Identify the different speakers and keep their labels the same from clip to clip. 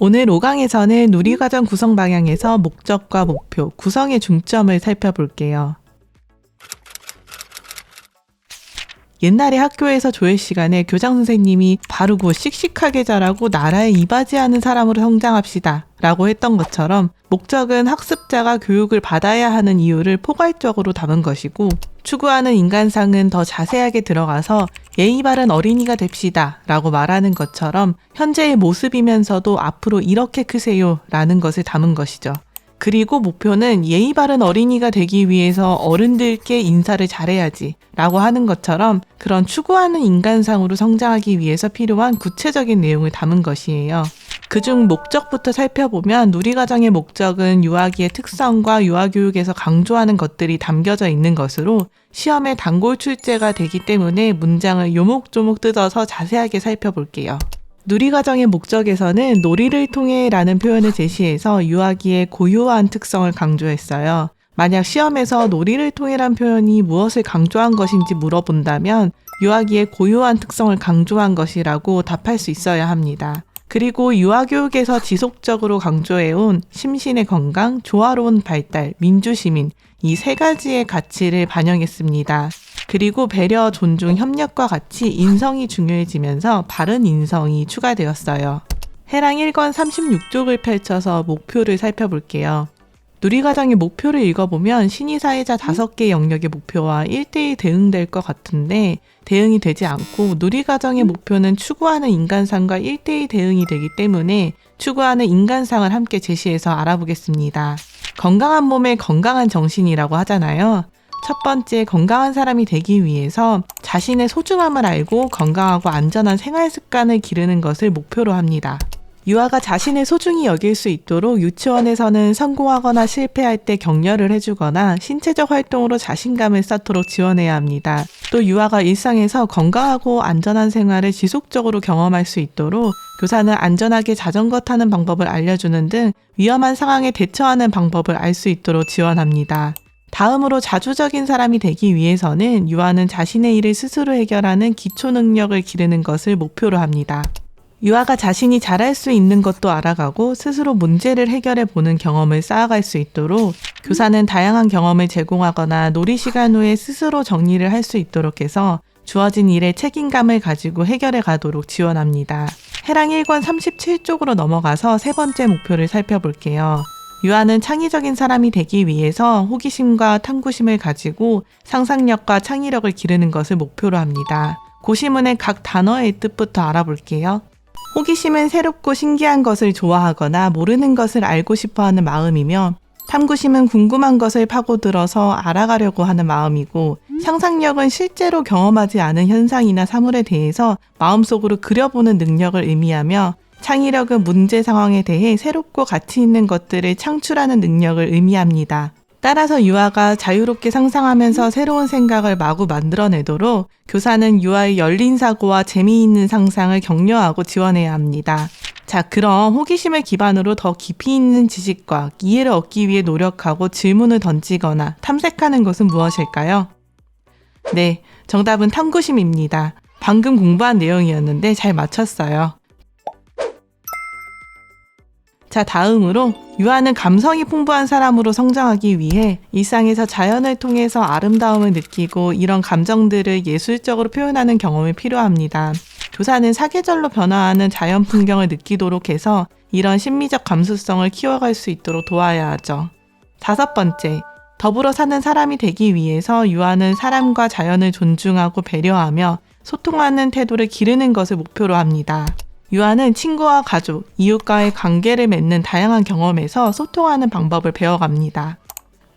Speaker 1: 오늘 5강에서는 누리과정 구성 방향에서 목적과 목표, 구성의 중점을 살펴볼게요. 옛날에 학교에서 조회 시간에 교장 선생님이 바르고 씩씩하게 자라고 나라에 이바지하는 사람으로 성장합시다. 라고 했던 것처럼 목적은 학습자가 교육을 받아야 하는 이유를 포괄적으로 담은 것이고 추구하는 인간상은 더 자세하게 들어가서 예의 바른 어린이가 됩시다. 라고 말하는 것처럼 현재의 모습이면서도 앞으로 이렇게 크세요. 라는 것을 담은 것이죠. 그리고 목표는 예의 바른 어린이가 되기 위해서 어른들께 인사를 잘해야지 라고 하는 것처럼 그런 추구하는 인간상으로 성장하기 위해서 필요한 구체적인 내용을 담은 것이에요. 그중 목적부터 살펴보면 누리과정의 목적은 유아기의 특성과 유아교육에서 강조하는 것들이 담겨져 있는 것으로 시험에 단골 출제가 되기 때문에 문장을 요목조목 뜯어서 자세하게 살펴볼게요. 누리과정의 목적에서는 놀이를 통해 라는 표현을 제시해서 유아기의 고유한 특성을 강조했어요. 만약 시험에서 놀이를 통해란 표현이 무엇을 강조한 것인지 물어본다면 유아기의 고유한 특성을 강조한 것이라고 답할 수 있어야 합니다. 그리고 유아교육에서 지속적으로 강조해온 심신의 건강, 조화로운 발달, 민주시민, 이 세 가지의 가치를 반영했습니다. 그리고 배려, 존중, 협력과 같이 인성이 중요해지면서 바른 인성이 추가되었어요. 해랑 1권 36쪽을 펼쳐서 목표를 살펴볼게요. 누리과정의 목표를 읽어보면 신의사회자 5개 영역의 목표와 1대1 대응될 것 같은데 대응이 되지 않고 누리과정의 목표는 추구하는 인간상과 1대1 대응이 되기 때문에 추구하는 인간상을 함께 제시해서 알아보겠습니다. 건강한 몸에 건강한 정신이라고 하잖아요. 첫 번째, 건강한 사람이 되기 위해서 자신의 소중함을 알고 건강하고 안전한 생활 습관을 기르는 것을 목표로 합니다. 유아가 자신을 소중히 여길 수 있도록 유치원에서는 성공하거나 실패할 때 격려를 해주거나 신체적 활동으로 자신감을 쌓도록 지원해야 합니다. 또 유아가 일상에서 건강하고 안전한 생활을 지속적으로 경험할 수 있도록 교사는 안전하게 자전거 타는 방법을 알려주는 등 위험한 상황에 대처하는 방법을 알 수 있도록 지원합니다. 다음으로 자주적인 사람이 되기 위해서는 유아는 자신의 일을 스스로 해결하는 기초 능력을 기르는 것을 목표로 합니다. 유아가 자신이 잘할 수 있는 것도 알아가고 스스로 문제를 해결해 보는 경험을 쌓아갈 수 있도록 교사는 다양한 경험을 제공하거나 놀이 시간 후에 스스로 정리를 할 수 있도록 해서 주어진 일에 책임감을 가지고 해결해 가도록 지원합니다. 해랑 1권 37쪽으로 넘어가서 세 번째 목표를 살펴볼게요. 유아는 창의적인 사람이 되기 위해서 호기심과 탐구심을 가지고 상상력과 창의력을 기르는 것을 목표로 합니다. 고시문의 각 단어의 뜻부터 알아볼게요. 호기심은 새롭고 신기한 것을 좋아하거나 모르는 것을 알고 싶어 하는 마음이며 탐구심은 궁금한 것을 파고들어서 알아가려고 하는 마음이고 상상력은 실제로 경험하지 않은 현상이나 사물에 대해서 마음속으로 그려보는 능력을 의미하며 창의력은 문제 상황에 대해 새롭고 가치 있는 것들을 창출하는 능력을 의미합니다. 따라서 유아가 자유롭게 상상하면서 새로운 생각을 마구 만들어내도록 교사는 유아의 열린 사고와 재미있는 상상을 격려하고 지원해야 합니다. 자, 그럼 호기심을 기반으로 더 깊이 있는 지식과 이해를 얻기 위해 노력하고 질문을 던지거나 탐색하는 것은 무엇일까요? 네, 정답은 탐구심입니다. 방금 공부한 내용이었는데 잘 맞췄어요. 자, 다음으로 유아는 감성이 풍부한 사람으로 성장하기 위해 일상에서 자연을 통해서 아름다움을 느끼고 이런 감정들을 예술적으로 표현하는 경험이 필요합니다. 교사는 사계절로 변화하는 자연 풍경을 느끼도록 해서 이런 심미적 감수성을 키워갈 수 있도록 도와야 하죠. 다섯 번째, 더불어 사는 사람이 되기 위해서 유아는 사람과 자연을 존중하고 배려하며 소통하는 태도를 기르는 것을 목표로 합니다. 유아는 친구와 가족, 이웃과의 관계를 맺는 다양한 경험에서 소통하는 방법을 배워갑니다.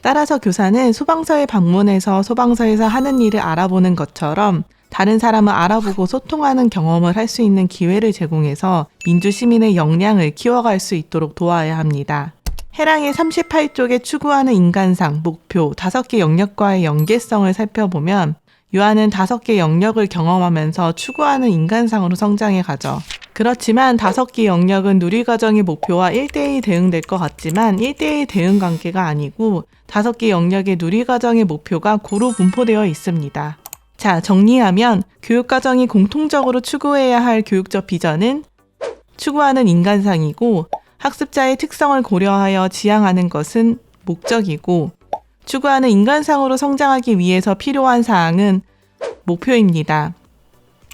Speaker 1: 따라서 교사는 소방서에 방문해서 소방서에서 하는 일을 알아보는 것처럼 다른 사람을 알아보고 소통하는 경험을 할 수 있는 기회를 제공해서 민주 시민의 역량을 키워갈 수 있도록 도와야 합니다. 해랑의 38쪽에 추구하는 인간상, 목표, 5개 영역과의 연계성을 살펴보면 유아는 5개 영역을 경험하면서 추구하는 인간상으로 성장해 가죠. 그렇지만 다섯 개 영역은 누리 과정의 목표와 1대1 대응될 것 같지만 1대1 대응 관계가 아니고 다섯 개 영역의 누리 과정의 목표가 고루 분포되어 있습니다. 자, 정리하면 교육 과정이 공통적으로 추구해야 할 교육적 비전은 추구하는 인간상이고 학습자의 특성을 고려하여 지향하는 것은 목적이고 추구하는 인간상으로 성장하기 위해서 필요한 사항은 목표입니다.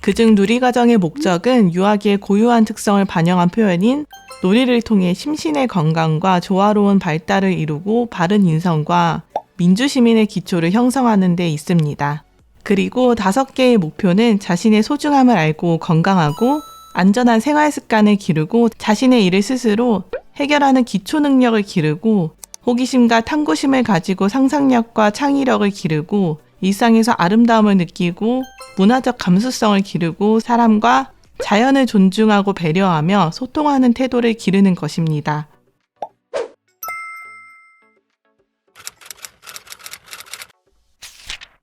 Speaker 1: 그중 누리 과정의 목적은 유아기의 고유한 특성을 반영한 표현인 놀이를 통해 심신의 건강과 조화로운 발달을 이루고 바른 인성과 민주시민의 기초를 형성하는 데 있습니다. 그리고 다섯 개의 목표는 자신의 소중함을 알고 건강하고 안전한 생활 습관을 기르고 자신의 일을 스스로 해결하는 기초 능력을 기르고 호기심과 탐구심을 가지고 상상력과 창의력을 기르고 일상에서 아름다움을 느끼고 문화적 감수성을 기르고 사람과 자연을 존중하고 배려하며 소통하는 태도를 기르는 것입니다.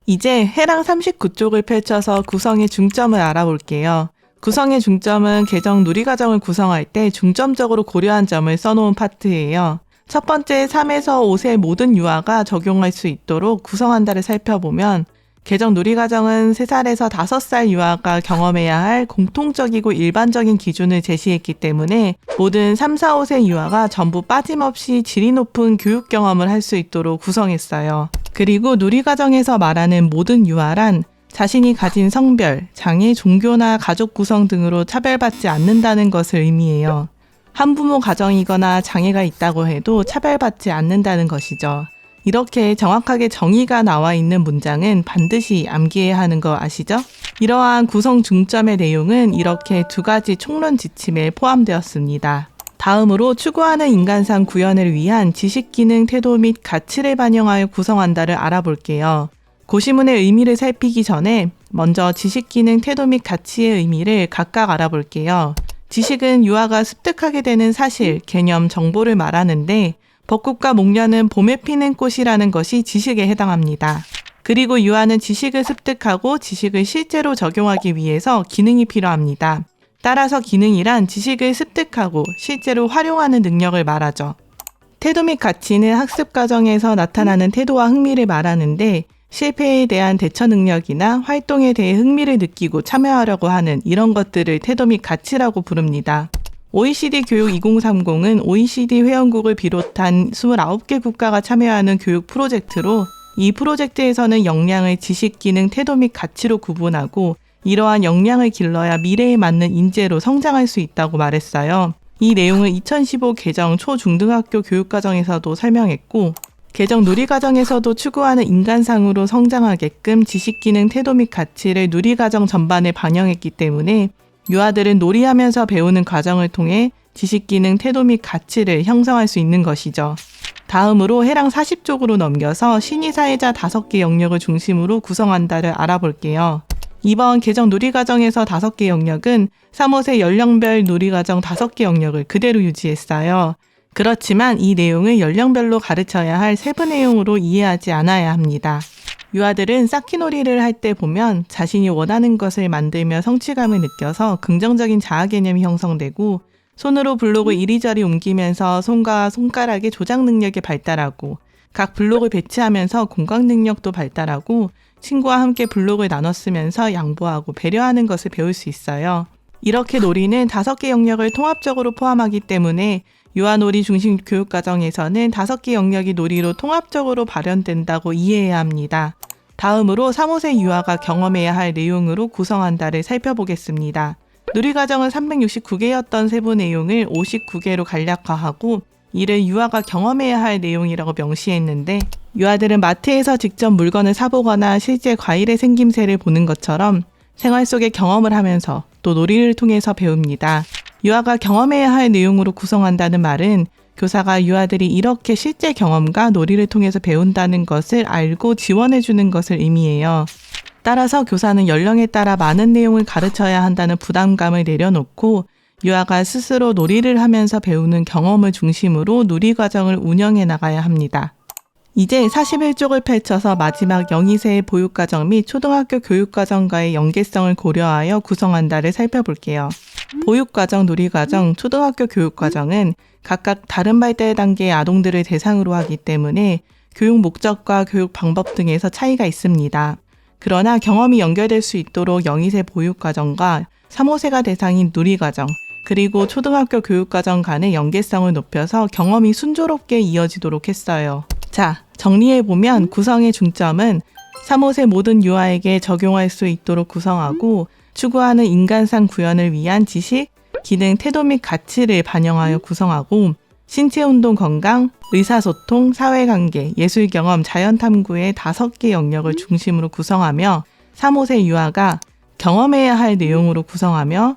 Speaker 1: 이제 해랑 39쪽을 펼쳐서 구성의 중점을 알아볼게요. 구성의 중점은 개정 누리과정을 구성할 때 중점적으로 고려한 점을 써놓은 파트예요. 첫 번째 3에서 5세 모든 유아가 적용할 수 있도록 구성한다를 살펴보면 개정 누리과정은 3살에서 5살 유아가 경험해야 할 공통적이고 일반적인 기준을 제시했기 때문에 모든 3, 4, 5세 유아가 전부 빠짐없이 질이 높은 교육 경험을 할 수 있도록 구성했어요. 그리고 누리과정에서 말하는 모든 유아란 자신이 가진 성별, 장애, 종교나 가족 구성 등으로 차별받지 않는다는 것을 의미해요. 한부모 가정이거나 장애가 있다고 해도 차별받지 않는다는 것이죠. 이렇게 정확하게 정의가 나와 있는 문장은 반드시 암기해야 하는 거 아시죠? 이러한 구성 중점의 내용은 이렇게 두 가지 총론 지침에 포함되었습니다. 다음으로 추구하는 인간상 구현을 위한 지식 기능 태도 및 가치를 반영하여 구성한다를 알아볼게요. 고시문의 의미를 살피기 전에 먼저 지식 기능 태도 및 가치의 의미를 각각 알아볼게요. 지식은 유아가 습득하게 되는 사실, 개념, 정보를 말하는데 벚꽃과 목련은 봄에 피는 꽃이라는 것이 지식에 해당합니다. 그리고 유아는 지식을 습득하고 지식을 실제로 적용하기 위해서 기능이 필요합니다. 따라서 기능이란 지식을 습득하고 실제로 활용하는 능력을 말하죠. 태도 및 가치는 학습 과정에서 나타나는 태도와 흥미를 말하는데 실패에 대한 대처 능력이나 활동에 대해 흥미를 느끼고 참여하려고 하는 이런 것들을 태도 및 가치라고 부릅니다. OECD 교육 2030은 OECD 회원국을 비롯한 29개 국가가 참여하는 교육 프로젝트로 이 프로젝트에서는 역량을 지식, 기능, 태도 및 가치로 구분하고 이러한 역량을 길러야 미래에 맞는 인재로 성장할 수 있다고 말했어요. 이 내용을 2015 개정 초중등학교 교육과정에서도 설명했고 개정 누리 과정에서도 추구하는 인간상으로 성장하게끔 지식 기능 태도 및 가치를 누리 과정 전반에 반영했기 때문에 유아들은 놀이하면서 배우는 과정을 통해 지식 기능 태도 및 가치를 형성할 수 있는 것이죠. 다음으로 해랑 40쪽으로 넘겨서 신의 사회자 5개 영역을 중심으로 구성한다를 알아볼게요. 이번 개정 누리과정에서 5개 영역은 3, 5세 연령별 누리과정 5개 영역을 그대로 유지했어요. 그렇지만 이 내용을 연령별로 가르쳐야 할 세부 내용으로 이해하지 않아야 합니다. 유아들은 쌓기놀이를 할 때 보면 자신이 원하는 것을 만들며 성취감을 느껴서 긍정적인 자아 개념이 형성되고 손으로 블록을 이리저리 옮기면서 손과 손가락의 조작 능력이 발달하고 각 블록을 배치하면서 공각 능력도 발달하고 친구와 함께 블록을 나눠 쓰면서 양보하고 배려하는 것을 배울 수 있어요. 이렇게 놀이는 다섯 개 영역을 통합적으로 포함하기 때문에 유아놀이 중심 교육과정에서는 다섯 개 영역이 놀이로 통합적으로 발현된다고 이해해야 합니다. 다음으로 3, 5세 유아가 경험해야 할 내용으로 구성한다를 살펴보겠습니다. 누리과정은 369개였던 세부 내용을 59개로 간략화하고 이를 유아가 경험해야 할 내용이라고 명시했는데 유아들은 마트에서 직접 물건을 사보거나 실제 과일의 생김새를 보는 것처럼 생활 속의 경험을 하면서 또 놀이를 통해서 배웁니다. 유아가 경험해야 할 내용으로 구성한다는 말은 교사가 유아들이 이렇게 실제 경험과 놀이를 통해서 배운다는 것을 알고 지원해주는 것을 의미해요. 따라서 교사는 연령에 따라 많은 내용을 가르쳐야 한다는 부담감을 내려놓고 유아가 스스로 놀이를 하면서 배우는 경험을 중심으로 놀이 과정을 운영해 나가야 합니다. 이제 41쪽을 펼쳐서 마지막 0-2세의 보육과정 및 초등학교 교육과정과의 연계성을 고려하여 구성한다를 살펴볼게요. 보육과정, 놀이과정, 초등학교 교육과정은 각각 다른 발달 단계의 아동들을 대상으로 하기 때문에 교육 목적과 교육 방법 등에서 차이가 있습니다. 그러나 경험이 연결될 수 있도록 0-2세 보육과정과 3, 5세가 대상인 누리과정, 그리고 초등학교 교육과정 간의 연계성을 높여서 경험이 순조롭게 이어지도록 했어요. 자, 정리해보면 구성의 중점은 3호세 모든 유아에게 적용할 수 있도록 구성하고 추구하는 인간상 구현을 위한 지식, 기능, 태도 및 가치를 반영하여 구성하고 신체 운동 건강, 의사소통, 사회관계, 예술 경험, 자연 탐구의 다섯 개 영역을 중심으로 구성하며 3호세 유아가 경험해야 할 내용으로 구성하며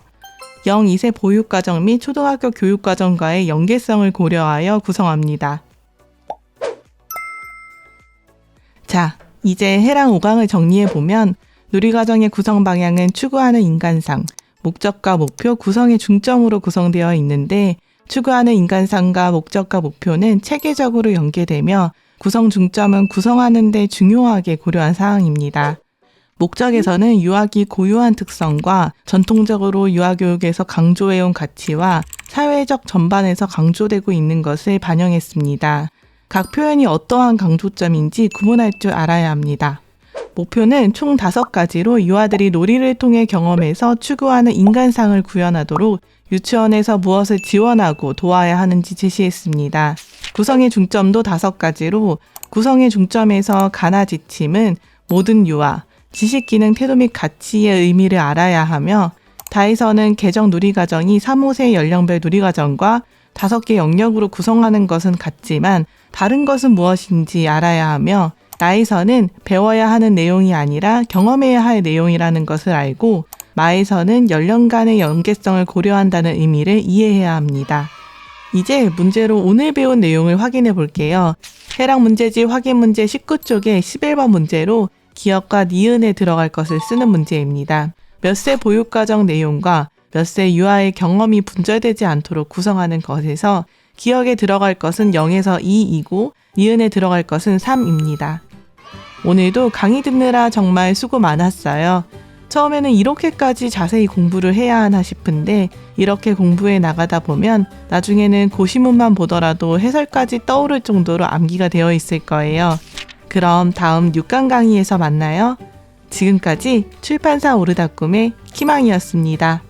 Speaker 1: 0, 2세 보육과정 및 초등학교 교육과정과의 연계성을 고려하여 구성합니다. 자, 이제 해랑 5강을 정리해보면 누리과정의 구성 방향은 추구하는 인간상, 목적과 목표, 구성의 중점으로 구성되어 있는데 추구하는 인간상과 목적과 목표는 체계적으로 연계되며 구성 중점은 구성하는 데 중요하게 고려한 사항입니다. 목적에서는 유아기 고유한 특성과 전통적으로 유아교육에서 강조해온 가치와 사회적 전반에서 강조되고 있는 것을 반영했습니다. 각 표현이 어떠한 강조점인지 구분할 줄 알아야 합니다. 목표는 총 다섯 가지로 유아들이 놀이를 통해 경험해서 추구하는 인간상을 구현하도록 유치원에서 무엇을 지원하고 도와야 하는지 제시했습니다. 구성의 중점도 다섯 가지로 구성의 중점에서 가나 지침은 모든 유아, 지식 기능 태도 및 가치의 의미를 알아야 하며 다에서는 개정 누리과정이 3, 5세 연령별 누리과정과 다섯 개 영역으로 구성하는 것은 같지만 다른 것은 무엇인지 알아야 하며 나에서는 배워야 하는 내용이 아니라 경험해야 할 내용이라는 것을 알고 마에서는 연령 간의 연계성을 고려한다는 의미를 이해해야 합니다. 이제 문제로 오늘 배운 내용을 확인해 볼게요. 해당 문제지 확인 문제 19쪽에 11번 문제로 기억과 니은에 들어갈 것을 쓰는 문제입니다. 몇 세 보육과정 내용과 몇 세 유아의 경험이 분절되지 않도록 구성하는 것에서 기억에 들어갈 것은 0에서 2이고 니은에 들어갈 것은 3입니다. 오늘도 강의 듣느라 정말 수고 많았어요. 처음에는 이렇게까지 자세히 공부를 해야 하나 싶은데 이렇게 공부해 나가다 보면 나중에는 고시문만 보더라도 해설까지 떠오를 정도로 암기가 되어 있을 거예요. 그럼 다음 6강 강의에서 만나요. 지금까지 출판사 오르다꿈의 키망이었습니다.